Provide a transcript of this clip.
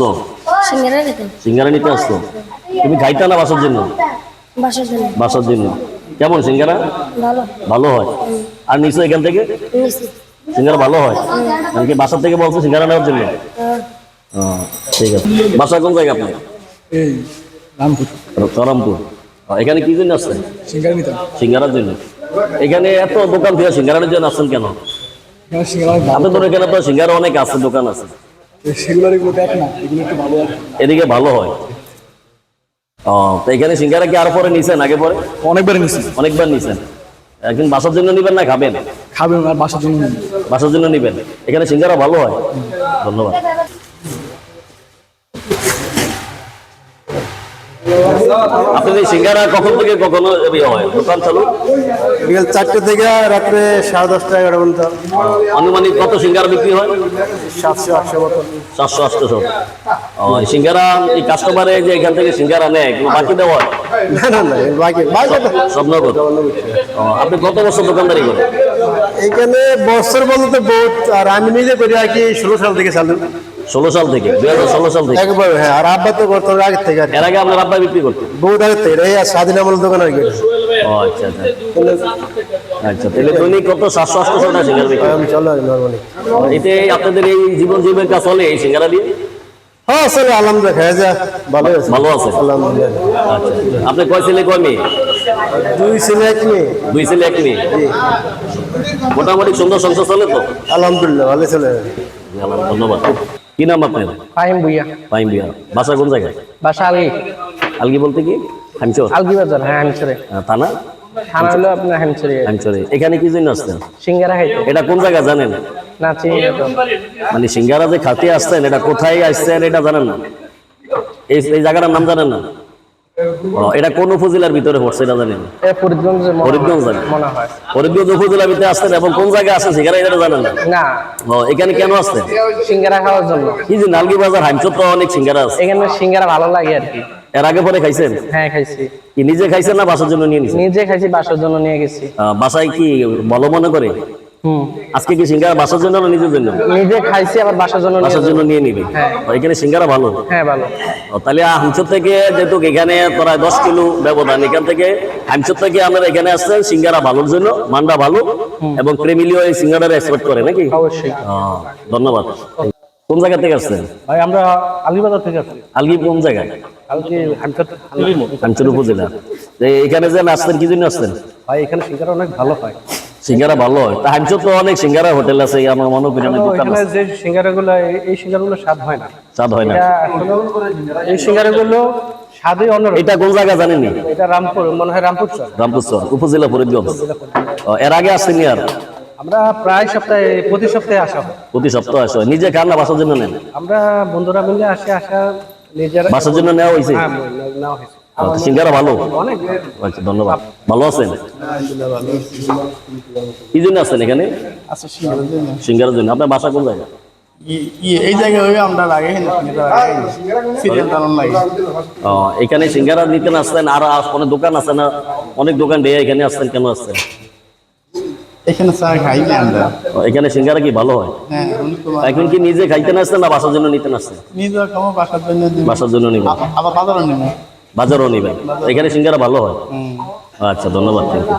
আসছো সিঙ্গারা খেতাম সিঙ্গারা নিতে আসছো তুমি খাইতা না বাসার জন্য? বাসার জন্য। বাসার জন্য কেমন সিঙ্গারা? ভালো। ভালো হয়। আর নিচে এখান থেকে? সিঙ্গারা ভালো হয়? বাসার থেকে বলছো সিঙ্গারা নেওয়ার জন্য? ঠিক আছে। বাসা কোন জায়গা আপনার? এই রামপুর। তরামপুর এখানে কি জন্য আসছেন? সিঙ্গার সিঙ্গারার জন্য। এখানে এত দোকান থেকে সিঙ্গারার জন্য আসছেন কেন? আপনাদের এখানে তো সিঙ্গারা অনেক আছে দোকান আছে। সেগুলোর এগুলো দেখ না এগুলো একটু ভালো এদিকে ভালো হয়। ও তো এখানে সিঙ্গারা কি আর পরে নিছেন আগে পরে? অনেকবার নিছেন অনেকবার নিছেন। একদিন বাসার জন্য নিবেন না খাবেন? খাবেন আর বাসার জন্য বাসার জন্য নিবেন। এখানে সিঙ্গারা ভালো হয়। ধন্যবাদ। আপনাদের সিঙ্গারা কখন থেকে কখনো ইয়ে হয়? দোকান চালু? বিকেল চারটে থেকে রাত্রে সাড়ে দশটা এগারো পর্যন্ত। আনুমানিক কত সিঙ্গারা বিক্রি হয়? সাতশো আটশো মতো সাতশো আটশো ও সিঙ্গারা এই কাস্টমারে যে এখান থেকে সিঙ্গারা নেয় বাকি দেওয়া হয়? না না না বাকি বাকি সব নগদ? আপনি কত বছর দোকানদারি করেন? এইখানে বছর বলতে বহুত আর আমি নিজে করি আর কি ষোলো সাল থেকে চালু। ষোলো সাল থেকে দুই হাজার ষোলো সাল থেকে। একবার হ্যাঁ আর আব্বা তো করতো আগের থেকে এর আগে আপনার আব্বা বিক্রি করতেন বহুত আগের থেকে এই আর স্বাধীন আমল দোকান আর কি। ও আচ্ছা আচ্ছা। আচ্ছা তাহলে দৈনিক কত? সাতশো আটশো টাকা সিঙ্গারা বিক্রি চলো নর্মালি এতে আপনাদের এই জীবন জীবিকা চলে এই সিঙ্গারা দিয়ে? হ্যাঁ চলো আলহামদুলিল্লাহ খাওয়া যা ভালো আছে। ভালো আছে? আলহামদুলিল্লাহ। আচ্ছা আপনি কয় ছেলে কয় মেয়ে? দুই ছেলে এক মেয়ে। দুই ছেলে এক মেয়ে? মোটামুটি সুন্দর সংসার চলে তো? আলহামদুলিল্লাহ ভালো চলে। ধন্যবাদ। কি নাম আপনার? ফাহিম ভুইয়া। পাইম ভুইয়া। বাসা কোন জায়গায়? বাসা আলগি। আলগি বলতে কি? হামচর আলগি বাজার হ্যাঁ হামচরে থানা? থানা হলো আপনার হামচরে হামচরে এখানে কি জন্য আসছেন? সিঙ্গারা খাইতে। এটা কোন জায়গা জানেন? না চিনি না তো। মানে সিঙ্গারা যে খাতে আসছেন এটা কোথায় আসছেন এটা জানেন না? এই জায়গাটার নাম জানেন না? এটা কোন উপজেলার ভিতরে পড়ছে এটা জানেন? ফরিদগঞ্জ মনে হয়। ফরিদগঞ্জ উপজেলার ভিতরে আসছেন এবং কোন জায়গায় আসছেন সেখানে এটা জানেন না? না। ও, এখানে কেন আসছেন? সিঙ্গারা খাওয়ার জন্য। কি যে নালগি বাজার হামচর তো অনেক সিঙ্গারা আছে। এখানে সিঙ্গারা ভালো লাগে আর কি। এর আগে পরে খাইছেন? হ্যাঁ খাইছি। কি নিজে খাইছেন না বাসার জন্য নিয়ে নিজে খাইছি বাসার জন্য নিয়ে গেছি। বাসায় কি ভালো মনে করে? আজকে কি সিঙ্গারা বাসার জন্য না নিজের জন্য? নিজে খাইছি আবার বাসার জন্য বাসার জন্য নিয়ে নিবে? হ্যাঁ। এখানে সিঙ্গারা ভালো? হ্যাঁ ভালো। তাহলে হামচর থেকে যেহেতু এখানে প্রায় দশ কিলো ব্যবধান এখান থেকে হামচর থেকে আমরা এখানে আসছেন সিঙ্গারা ভালোর জন্য মান্ডা ভালো এবং প্রেমিলিও এই সিঙ্গারার এক্সপোর্ট করে নাকি? অবশ্যই। ধন্যবাদ। কোন জায়গা থেকে আসছেন? ভাই আমরা আলিবাজার থেকে আসছি। আলগি কোন জায়গায়? হামচর উপজেলা। এখানে যে আসছেন কি জন্য আসছেন? ভাই এখানে সিঙ্গারা অনেক ভালো হয়। সিঙ্গারা ভালো হয়। তা হামচর তো অনেক সিঙ্গারা হোটেল আছে আমার মনে করি অনেক দোকান এখানে আছে। যে সিঙ্গারাগুলো এই সিঙ্গারাগুলো স্বাদ হয় না। স্বাদ হয় না। এই সিঙ্গারাগুলো স্বাদই অন্যরকম। এটা কোন জায়গা জানেনি এটা রামপুর মনে হয় রামপুর চর রামপুরচর উপজেলা ফরিদগঞ্জ। এর আগে আসছেনি আর? আমরা প্রায় সপ্তাহে প্রতি সপ্তাহে আসা হয়। প্রতি সপ্তাহ আসে নিজে খান না বাসার জন্য নেন? আমরা বন্ধুরা মিলে আসে আসা নিজেরা বাসার জন্য নেওয়া হয়েছে? হ্যাঁ, নেওয়া- হয়েছে। সিঙ্গারা ভালো? আচ্ছা ধন্যবাদ। ভালো আছেন? কি জন্য আসছেন এখানে? আচ্ছা সিঙ্গারা সিঙ্গারের জন্য। আপনার বাসা কোন জায়গা হয়ে এখানে সিঙ্গারা নিতে আসছেন আর অনেক দোকান আছে না? অনেক দোকান দিয়ে এখানে আসছেন কেন আসছেন? এখানে চা খাই না আমরা। এখানে সিঙ্গারা কি ভালো হয়? হ্যাঁ এখন কি নিজে খাইতে না আসছেন না বাসার জন্য নিতে নিজের বাসার জন্য। বাসার জন্য নিবেন আবার বাজারও নেব। বাজারও নিবেন এখানে সিঙ্গারা ভালো হয়। আচ্ছা ধন্যবাদ থ্যাংক ইউ